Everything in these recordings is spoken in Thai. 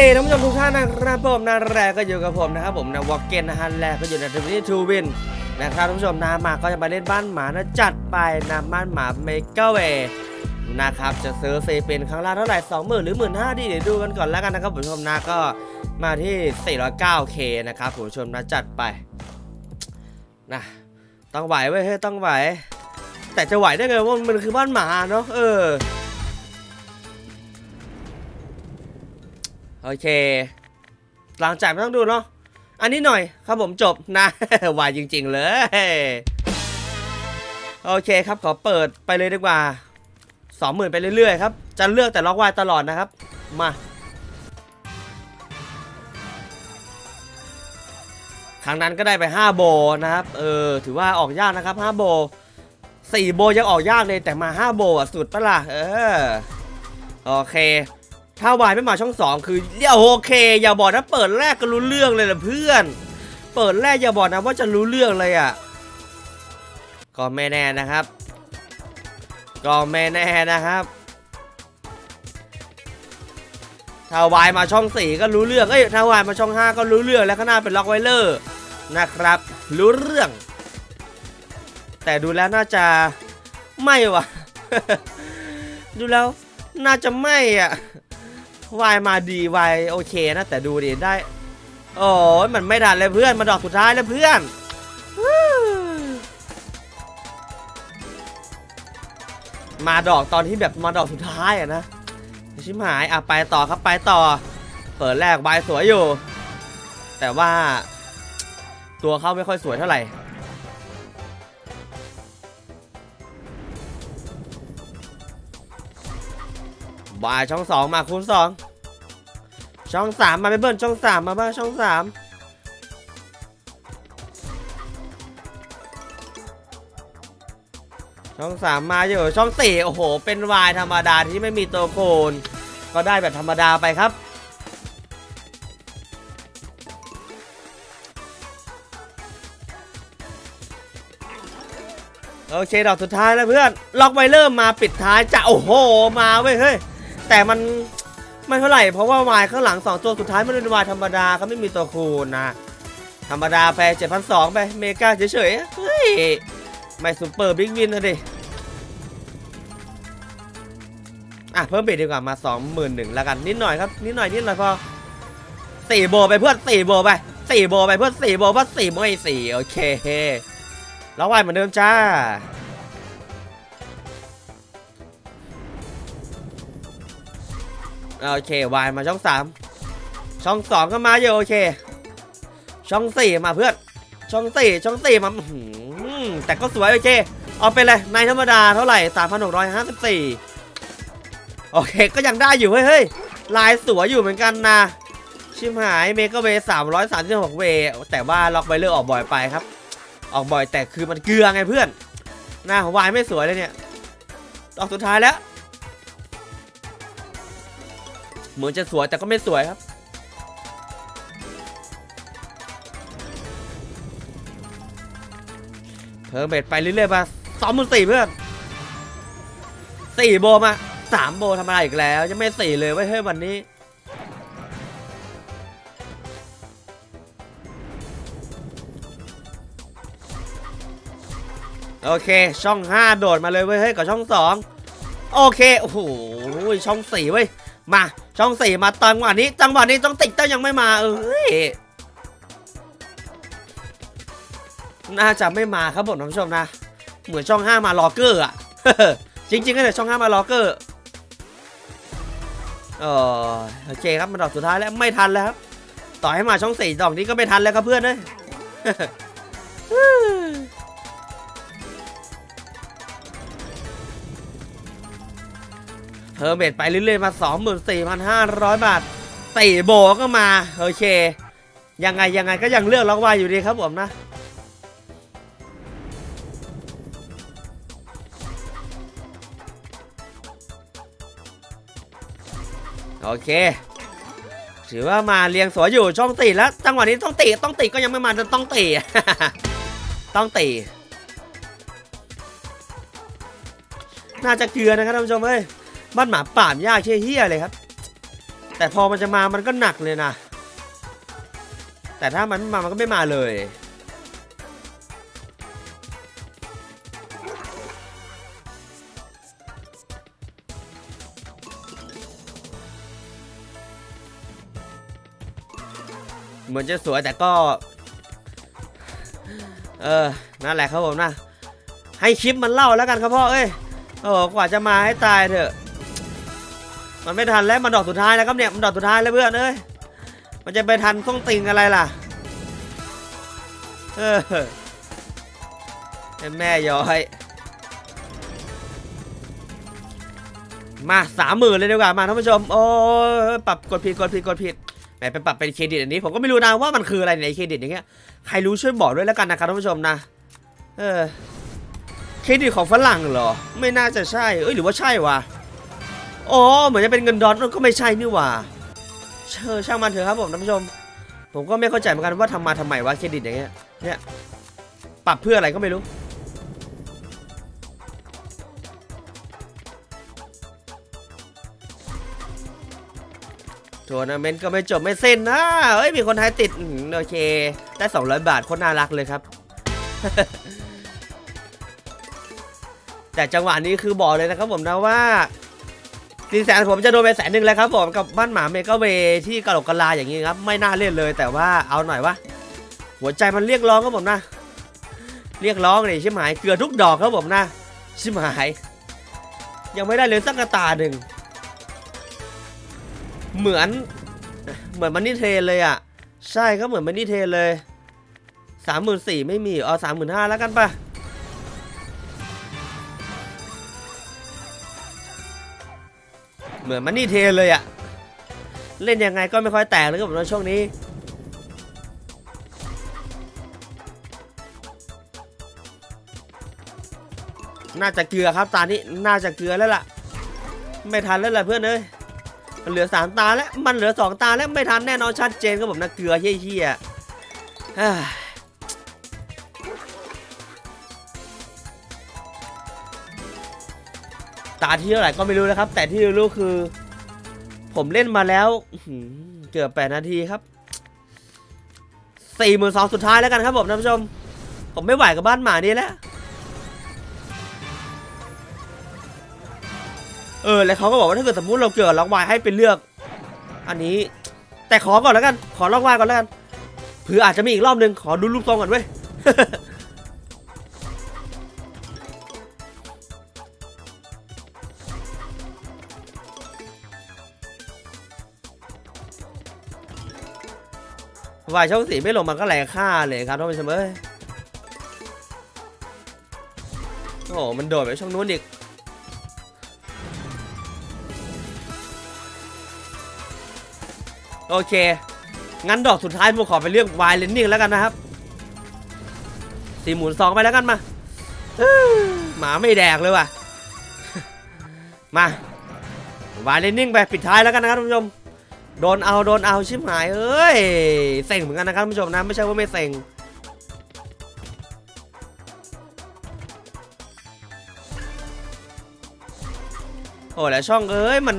ดีท่านผู้ชมทุกท่านนะครับผมนะแรกก็อยู่กับผมนะครับผมนะวอลเกนนะฮะแรกก็อยู่ในทีวีทูวินนะครับท่านผู้ชมนะมาก็จะมาเล่นบ้านหมานะจัดไปนะบ้านหมาเมกาเวนะครับจะซื้อเซเป็นครั้งละเท่าไหร่สองหมื่นหรือหมื่นห้าดีเดี๋ยวดูกันก่อนแล้วกันนะครับผมชมนะก็มาที่ 409k นะครับผมชมนะจัดไปนะต้องไหวเว้ยเฮ้ยต้องไหว แต่จะไหวได้ไงว่ามันคือบ้านหมาเนาะเออ โอเค หลังจากไม่ต้องดูเนาะอันนี้หน่อยครับผมจบนะ วายจริง ๆ เลย โอเคครับขอเปิดไปเลยดีกว่าสองหมื่นไปเรื่อยๆครับ จะเลือกแต่ล็อกวายตลอดนะครับ มา ครั้งนั้นก็ได้ไป 5 โบนะครับ เออ ถือว่าออกยากนะครับ 5 โบ 4 โบยังออกยากเลยแต่มา 5 โบอะสุดปะล่ะ เออ โอเค ถ้าวายไม่มาช่องสองคือเดี๋ยโอเค อย่าบอกนะเปิดแรกก็รู้เรื่องเลยนะเพื่อน เปิดแรกอย่าบอกนะว่าจะรู้เรื่องเลยอะก็ไม่แน่นะครับ ก็ไม่แน่นะครับ ถ้าวายมาช่องสี่ก็รู้เรื่องเอ้ยถ้าวายมาช่องห้าก็รู้เรื่องแล้วข้างหน้าเป็นล็อกไวเลอร์นะครับ รู้เรื่อง แต่ดูแล้วน่าจะไม่วะดูแล้วน่าจะไม่อะ วายมาดีวายโอเคนะแต่ดูดิได้ โอ้ยมันไม่ทันเลยเพื่อนมาดอกสุดท้ายแล้วเพื่อนมาดอกตอนที่แบบมาดอกสุดท้ายอะนะชิมหายอะไปต่อครับไปต่อ เปิดแรกวายสวยอยู่ แต่ว่าตัวเขาไม่ค่อยสวยเท่าไหร่ บายช่องสองมาคูณสองช่องสามมาไปเบิ้ลช่องสามมาบ้างช่องสามช่องสามมาอยู่ช่องสี่โอ้โห เป็นวายธรรมดาที่ไม่มีตัวโคนก็ได้แบบธรรมดาไปครับโอเคดอกสุดท้ายแล้วเพื่อน ล็อกไวเลอร์มาปิดท้ายจะโอ้โห มาเว้ยเฮ้ย แต่มันไม่เท่าไหร่ เพราะว่าวายข้างหลัง 2 ตัวสุดท้ายมันเป็นวายธรรมดาเขาไม่มีตัวคูณนะ ธรรมดาไป7,200ไปเมกาเฉยๆเฮ้ยไม่ซูเปอร์บิ๊กวินนะดิอะเพิ่มเบรดีกว่ามา 21,000แล้วกันนิดหน่อยครับนิดหน่อยนิดหน่อยพอสี่โบไปเพื่อนสี่โบไปสี่โบไปเพื่อนสี่โบเพื่อนสี่ไม่สี่โอเคแล้ววายเหมือนเดิมจ้า โอเควายมาช่องสามช่องสองก็มาอยู่โอเค ช่องสี่มาเพื่อน ช่องสี่ช่องสี่มาแต่ก็สวยโอเค เอาไปเลยในธรรมดาเท่าไหร่สามพันหกร้อยห้าสิบสี่โอเคก็ยังได้อยู่เฮ้ยเฮ้ยลายสวยอยู่เหมือนกันนะ ชิมหายเมกะเวสามร้อยสามสิบหกเว แต่ว่าล็อกไวเลอร์ออกบ่อยไปครับ ออกบ่อยแต่คือมันเกลือไงเพื่อนหน้าของวายไม่สวยเลยเนี่ยออกสุดท้ายแล้ว เหมือนจะสวยแต่ก็ไม่สวยครับ เพิ่มเบ็ดไปเรื่อยๆมาสองหมื่นสี่เพื่อนสี่โบมาสามโบทำอะไรอีกแล้วยังไม่สี่เลยเว้ยเฮ้ยวันนี้โอเค ช่อง 5 โดดมาเลยเว้ยเฮ้ยกับช่อง 2 โอเค โอ้โหช่อง4เว้ย มา ช่อง4มาจังหวะนี้จังหวะนี้ต้องติดเต้ายังไม่มาเอ้ยน่าจะไม่มาครับผมท่านผู้ชมนะ เหมือนช่อง5มาล็อกเกอร์อะจริงๆก็แต่ช่อง5มาล็อกเกอร์โอเคครับมาดอกสุดท้ายแล้วไม่ทันแล้วครับต่อให้มาช่อง4ดอกนี้ก็ไม่ทันแล้วครับเพื่อนเลย เฮอร์เมดไปเรื่อยๆมา 24,500 บาทสี่โบก็มาโอเค ยังไงยังไงก็ยังเลือกล็อกไวอยู่ดีครับผมนะโอเค ถือว่ามาเรียงสวยอยู่ช่องตีแล้วจังหวะนี้ต้องตีต้องตีก็ยังไม่มาจะต้องตีต้องตีน่าจะเกลือนะครับท่านผู้ชมเอ้ย บ้านหมาป่ามยากเชี่ยเฮียเลยครับ แต่พอมันจะมามันก็หนักเลยนะ แต่ถ้ามันไม่มามันก็ไม่มาเลยเหมือนจะสวยแต่ก็ เออ นั่นแหละครับผมนะ ให้คลิปมันเล่าแล้วกันครับพ่อ เอ้ยโอ้กว่าจะมาให้ตายเถอะ มันไม่ทันแล้วมันดอกสุดท้ายแล้วครับเนี่ยมันดอกสุดท้ายแล้วเพื่อนเอ้ยมันจะไปทันต้องติงอะไรล่ะเออแม่ย้อยมาสามหมื่นเลยดีกว่ามาท่านผู้ชมโอ้ปรับกดผิดกดผิดกดผิดแหมไปปรับเป็นเครดิตอันนี้ผมก็ไม่รู้นะว่ามันคืออะไรในเครดิตอย่างเงี้ยใครรู้ช่วยบอกด้วยแล้วกันนะครับท่านผู้ชมนะเออเครดิตของฝรั่งเหรอ ไม่น่าจะใช่เอ้ยหรือว่าใช่วะ อ๋อเหมือนจะเป็นเงินดอลลาร์ก็ไม่ใช่นี่หว่าเชิญช่างมันเถอะครับผมท่านผู้ชม ผมก็ไม่เข้าใจเหมือนกันว่าทำมาทำไมวะเครดิตอย่างเงี้ยเนี่ยปรับเพื่ออะไรก็ไม่รู้ ทัวร์นาเมนต์ก็ไม่จบไม่สิ้นนะเฮ้ยมีคนไทยติดอโอเค ได้ 200 บาทโคนน่ารักเลยครับ แต่จังหวะนี้คือบอกเลยนะครับผมนะว่า สี่แสนผมจะโดนไปแสนหนึ่งแล้วครับผมกับบ้านหมาเมกาเวที่กระโหลกกะลาอย่างนี้ครับไม่น่าเล่นเลย แต่ว่าเอาหน่อยวะหัวใจมันเรียกร้องครับผมนะ เรียกร้องเลยใชิมหายเกลือทุกดอกครับผมนะใชิมหายยังไม่ได้เลยสักกระตาหนึ่งเหมือนเหมือนมันนี่เทเลยอะ ใช่ครับเหมือนมันนี่เทเลยสามหมื่นสี่ไม่มีเอาสามหมื่นห้าแล้วกันปะ เหมือนมันนี่เทเลยอะเล่นยังไงก็ไม่ค่อยแตกเลยครับผมในช่วงนี้น่าจะเกลือครับตานี้น่าจะเกลือแล้วล่ะ ไม่ทันแล้วล่ะเพื่อนเอ้ยมันเหลือสามตาแล้วมันเหลือสองตาแล้วไม่ทันแน่นอนชัดเจนครับผมนะเกลือเฮี้ยๆ ตาที่เท่าไหร่ก็ไม่รู้นะครับ แต่ที่รู้คือ ผมเล่นมาแล้วเกือบแปดนาทีครับสี่หมื่นสองสุดท้ายแล้วกันครับผมท่านผู้ชม ผมไม่ไหวกับบ้านหมานี้แล้วเออแล้วเขาก็บอกว่าถ้าเกิดสมมติเราเกิดล็อกวายให้เป็นเลือก อันนี้ แต่ขอก่อนแล้วกัน ขอล็อกวายก่อนแล้วกันเผื่ออาจจะมีอีกรอบหนึ่งขอดูรูปทรงก่อนเว้ย วายช่องสีไม่ลงมันก็แรงค่าเลยครับท่านผู้ชมเอ้ยโอ้โหมันโดดไปช่องนู้นอีกโอเค งั้นดอกสุดท้ายผมขอไปเรื่องวายเลนนิ่งแล้วกันนะครับสี่หมุนสองไปแล้วกันมาหมาไม่แดกเลยว่ะ มาวายเลนนิ่งไปปิดท้ายแล้วกันนะครับท่านผู้ชม โดนเอาโดนเอาชิบหายเอ้ยเซ็งเหมือนกันนะครับท่านผู้ชมนะไม่ใช่ว่าไม่เซ็งโอ้แล้วช่องเอ้ยมัน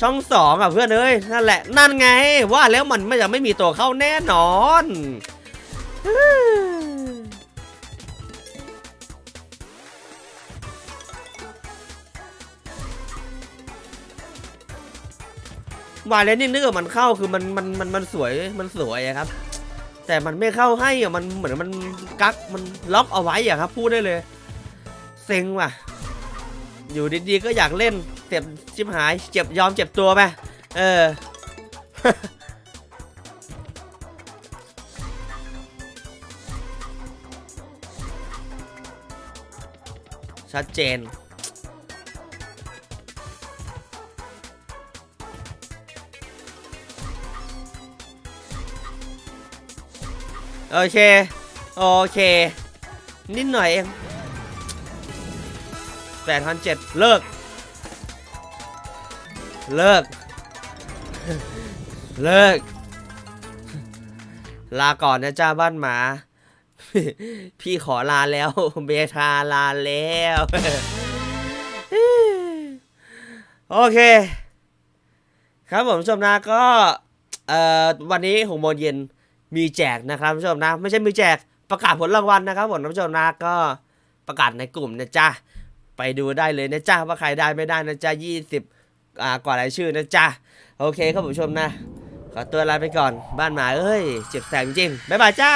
ช่องสองอะเพื่อนเอ้ยนั่นแหละนั่นไง ว่าแล้วมันไม่จะไม่มีตัวเข้าแน่นอน วายเลนนี่นึกว่ามันเข้าคือมันมันมันมันสวยมันสวยอะครับ แต่มันไม่เข้าให้อะมันเหมือนมันกักมันล็อกเอาไว้อะครับ พูดได้เลย เซ็งว่ะ อยู่ดีๆก็อยากเล่นเจ็บชิบหายเจ็บยอมเจ็บตัวไปเออชัดเจน โอเค โอเค นิดหน่อยเองแปดพันเจ็ดเลิก เลิก เลิก ลาก่อนนะจ้าบ้านหมา พี่ขอลาแล้วเบทาลาแล้ว โอเค ครับผมชมนะก็เอ่อวันนี้หกโมงเย็น มีแจกนะครับผู้ชมนะ ไม่ใช่มีแจกประกาศผลรางวัลนะครับผมผู้ชมนะก็ประกาศในกลุ่มนะจ๊ะไปดูได้เลยนะจ๊ะว่าใครได้ไม่ได้นะจ๊ะยี่สิบอ่ากว่ารายชื่อนะจ๊ะโอเคครับผู้ชมนะ ขอตัวลาไปก่อนบ้านหมาเอ้ยเจ็บแสบจริงๆบ๊ายบายจ้า